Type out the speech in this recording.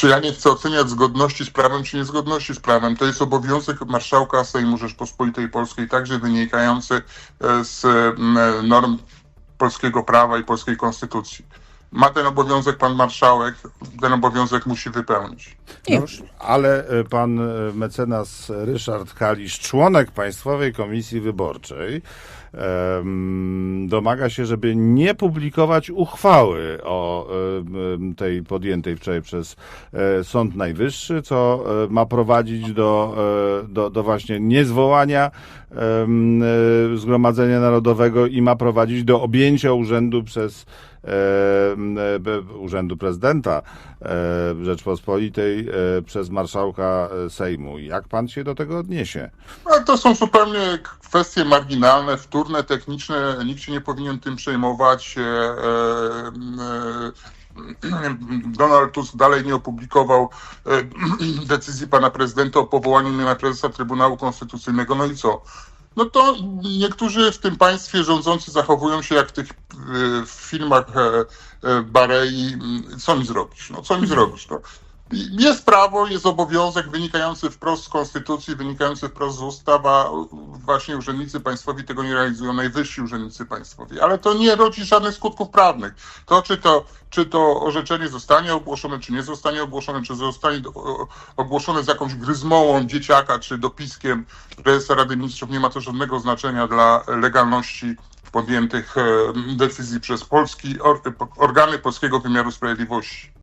Czy ja nie chcę oceniać zgodności z prawem, czy niezgodności z prawem? To jest obowiązek marszałka Sejmu Rzeczpospolitej Polskiej, także wynikający e, z norm polskiego prawa i polskiej konstytucji. Ma ten obowiązek pan marszałek, ten obowiązek musi wypełnić. No, ale e, pan e, mecenas Ryszard Kalisz, członek Państwowej Komisji Wyborczej, domaga się, żeby nie publikować uchwały o tej podjętej wczoraj przez e, Sąd Najwyższy, co e, ma prowadzić do, e, do, do właśnie niezwołania Zgromadzenia Narodowego i ma prowadzić do objęcia urzędu przez Urzędu Prezydenta Rzeczpospolitej przez marszałka Sejmu. Jak pan się do tego odniesie? Ale to są zupełnie kwestie marginalne, wtórne, techniczne. Nikt się nie powinien tym przejmować. E, e, e, Donald Tusk dalej nie opublikował decyzji pana prezydenta o powołaniu mnie na prezesa Trybunału Konstytucyjnego. No i co? No to niektórzy w tym państwie rządzący zachowują się jak w tych w filmach Barei. Co mi zrobić? No co mi zrobić? No. Jest prawo, jest obowiązek wynikający wprost z konstytucji, wynikający wprost z ustaw, a właśnie urzędnicy państwowi tego nie realizują, najwyżsi urzędnicy państwowi. Ale to nie rodzi żadnych skutków prawnych. To, czy to, czy to orzeczenie zostanie ogłoszone, czy nie zostanie ogłoszone, czy zostanie o- ogłoszone z jakąś gryzmołą dzieciaka, czy dopiskiem prezesa Rady Ministrów, nie ma to żadnego znaczenia dla legalności podjętych e, decyzji przez Polski, or, organy polskiego wymiaru sprawiedliwości.